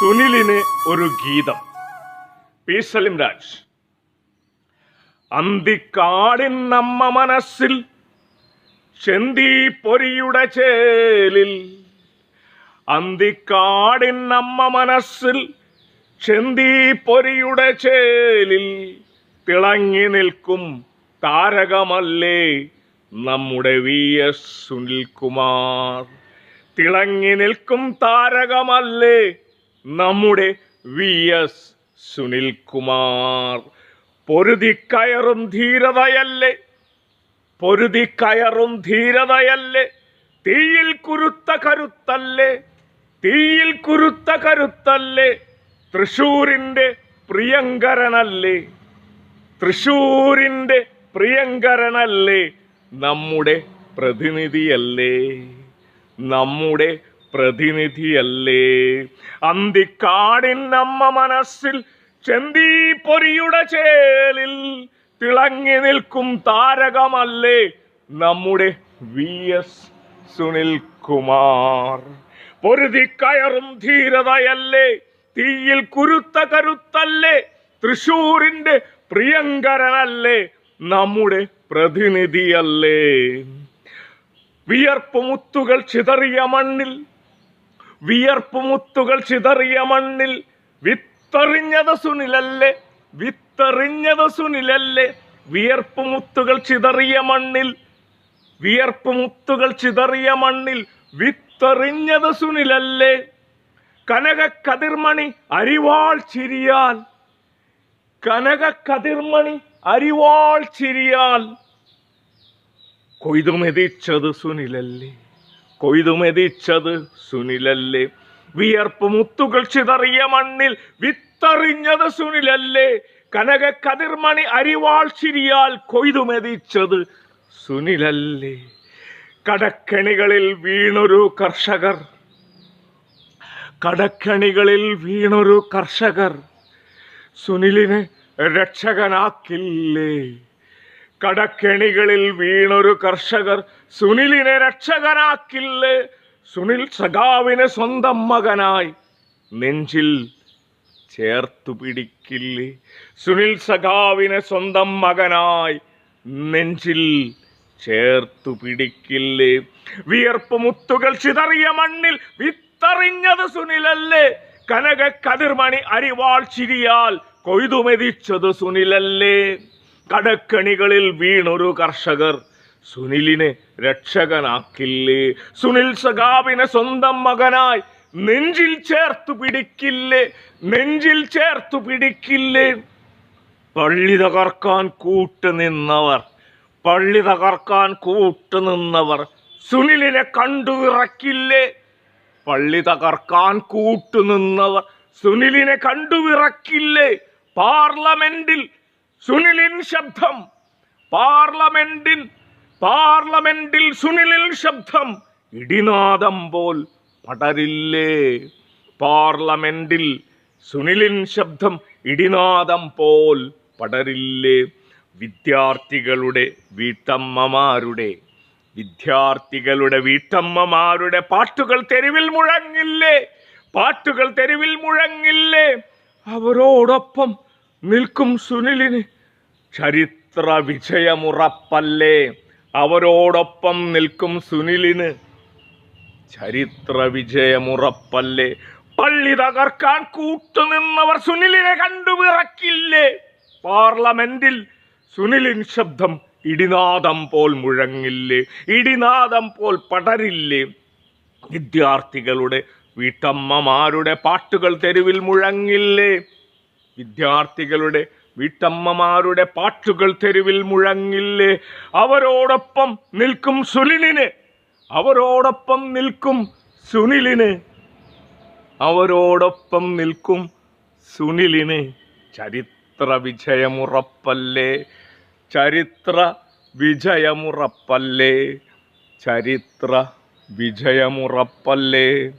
സുനിലിന് ഒരു ഗീതം. പി. സലിം രാജ്. അന്തിക്കാടിൻ നമ്മ മനസ്സിൽ ചെന്തി പൊരിയുടെ ചേലിൽ. അന്തിക്കാടിൻ നമ്മ മനസ്സിൽ ചെന്തി പൊരിയുടെ ചേലിൽ തിളങ്ങി നിൽക്കും താരകമല്ലേ നമ്മുടെ വി. എസ്. സുനിൽകുമാർ. തിളങ്ങി നിൽക്കും താരകമല്ലേ നമ്മുടെ വി എസ് സുനിൽകുമാർ. പൊരുതിക്കയറും ധീരതയല്ലേ? പൊരുതിക്കയറും ധീരതയല്ലേ? തീയിൽ കുരുത്ത കരുത്തല്ലേ? തീയിൽ കുരുത്ത കരുത്തല്ലേ? തൃശൂരിന്റെ പ്രിയങ്കരനല്ലേ? തൃശൂരിന്റെ പ്രിയങ്കരനല്ലേ? നമ്മുടെ പ്രതിനിധിയല്ലേ? നമ്മുടെ പ്രതിനിധിയല്ലേ? അന്തിക്കാടിൻ അമ്മ മനസ്സിൽ ചെന്തീ പൊരിയുടെ ചേലിൽ തിളങ്ങി നിൽക്കും താരകമല്ലേ നമ്മുടെ വി എസ് സുനിൽ കുമാർ പൊരുതി കയറും ധീരതയല്ലേ തീയിൽ കുരുത്ത കരുത്തല്ലേ തൃശൂരിന്റെ പ്രിയങ്കരനല്ലേ നമ്മുടെ പ്രതിനിധിയല്ലേ. വിയർപ്പ് മുത്തുകൾ ചിതറിയ മണ്ണിൽ വിയർപ്പ് മുത്തുകൾ ചിതറിയ മണ്ണിൽ വിത്തെറിഞ്ഞത് സുനിലല്ലേ വിത്തെറിഞ്ഞത് സുനിലല്ലേ. വിയർപ്പ് മുത്തുകൾ ചിതറിയ മണ്ണിൽ വിയർപ്പ് മുത്തുകൾ ചിതറിയ മണ്ണിൽ വിത്തെറിഞ്ഞത് സുനിലല്ലേ. കനക കതിർമണി അരിവാൾ ചിരിയാൽ കനക കതിർമണി അരിവാൾ ചിരിയാൽ കൊയ്തുമെതിച്ചത് സുനിലല്ലേ. കൊയ്തുമെതിച്ചത് സുനിലല്ലേ? വിയർപ്പ് മുത്തുകൾ ചിതറിയ മണ്ണിൽ വിത്തറിഞ്ഞത് സുനിലല്ലേ? കനക കതിർമണി അരിവാൾ ചിരിയാൽ കൊയ്തുമെതിച്ചത് സുനിലല്ലേ? കടക്കണികളിൽ വീണൊരു കർഷകർ. കടക്കണികളിൽ വീണൊരു കർഷകർ. സുനിലിനെ രക്ഷകനാക്കില്ലേ? കടക്കെണികളിൽ വീണൊരു കർഷകർ സുനിലിനെ രക്ഷകനാക്കില്ലേ സുനിൽ സഖാവിനെ സ്വന്തം മകനായി നെഞ്ചിൽ ചേർത്തു പിടിക്കില്ലേ? സുനിൽ സഖാവിനെ സ്വന്തം മകനായി നെഞ്ചിൽ ചേർത്തു പിടിക്കില്ലേ? വിയർപ്പ് മുത്തുകൾ ചിതറിയ മണ്ണിൽ വിത്തറിഞ്ഞത് സുനിലല്ലേ? കനക കതിർമണി അരിവാൾ ചിരിയാൽ കൊയ്തുമെതിച്ചത് സുനിലല്ലേ? കടക്കണികളിൽ വീണൊരു കർഷകർ സുനിലിനെ രക്ഷകനാക്കില്ലേ? സുനിൽ സഖാവിനെ സ്വന്തം മകനായി നെഞ്ചിൽ ചേർത്തു പിടിക്കില്ലേ? നെഞ്ചിൽ ചേർത്തു പിടിക്കില്ലേ? പള്ളി തകർക്കാൻ കൂട്ടുനിന്നവർ പള്ളി തകർക്കാൻ കൂട്ടുനിന്നവർ സുനിലിനെ കണ്ടു വിറക്കില്ലേ പള്ളി തകർക്കാൻ കൂട്ടു നിന്നവർ സുനിലിനെ കണ്ടു വിറക്കില്ലേ പാർലമെന്റിൽ സുനിലിൻ ശബ്ദം. പാർലമെന്റിൽ പാർലമെന്റിൽ സുനിലിൻ ശബ്ദം. ഇടിനാദം പോൽ പടരില്ലേ? പാർലമെന്റിൽ സുനിലിൻ ശബ്ദം ഇടിനാദം പോൽ പടരില്ലേ? വിദ്യാർത്ഥികളുടെ വീട്ടമ്മമാരുടെ വിദ്യാർത്ഥികളുടെ വീട്ടമ്മമാരുടെ പാട്ടുകൾ തെരുവിൽ മുഴങ്ങില്ലേ? പാട്ടുകൾ തെരുവിൽ മുഴങ്ങില്ലേ? അവരോടൊപ്പം നിൽക്കും സുനിലിന് ചരിത്ര വിജയമുറപ്പല്ലേ അവരോടൊപ്പം നിൽക്കും സുനിലിന് ചരിത്ര വിജയമുറപ്പല്ലേ പള്ളി തകർക്കാൻ കൂട്ടുനിന്നവർ സുനിലിനെ കണ്ടുവിറക്കില്ലേ? പാർലമെന്റിൽ സുനിലിൻ ശബ്ദം ഇടിനാദം പോൽ മുഴങ്ങില്ലേ? ഇടിനാദം പോൽ പടരില്ലേ? വിദ്യാർത്ഥികളുടെ വീട്ടമ്മമാരുടെ പാട്ടുകൾ തെരുവിൽ മുഴങ്ങില്ലേ? വിദ്യാർത്ഥികളുടെ വീട്ടമ്മമാരുടെ പാട്ടുകൾ തെരുവിൽ മുഴങ്ങില്ലേ? അവരോടൊപ്പം നിൽക്കും സുനിലിന്. അവരോടൊപ്പം നിൽക്കും സുനിലിന്. അവരോടൊപ്പം നിൽക്കും സുനിലിന്. ചരിത്ര വിജയമുറപ്പല്ലേ? ചരിത്ര വിജയമുറപ്പല്ലേ? ചരിത്ര വിജയമുറപ്പല്ലേ?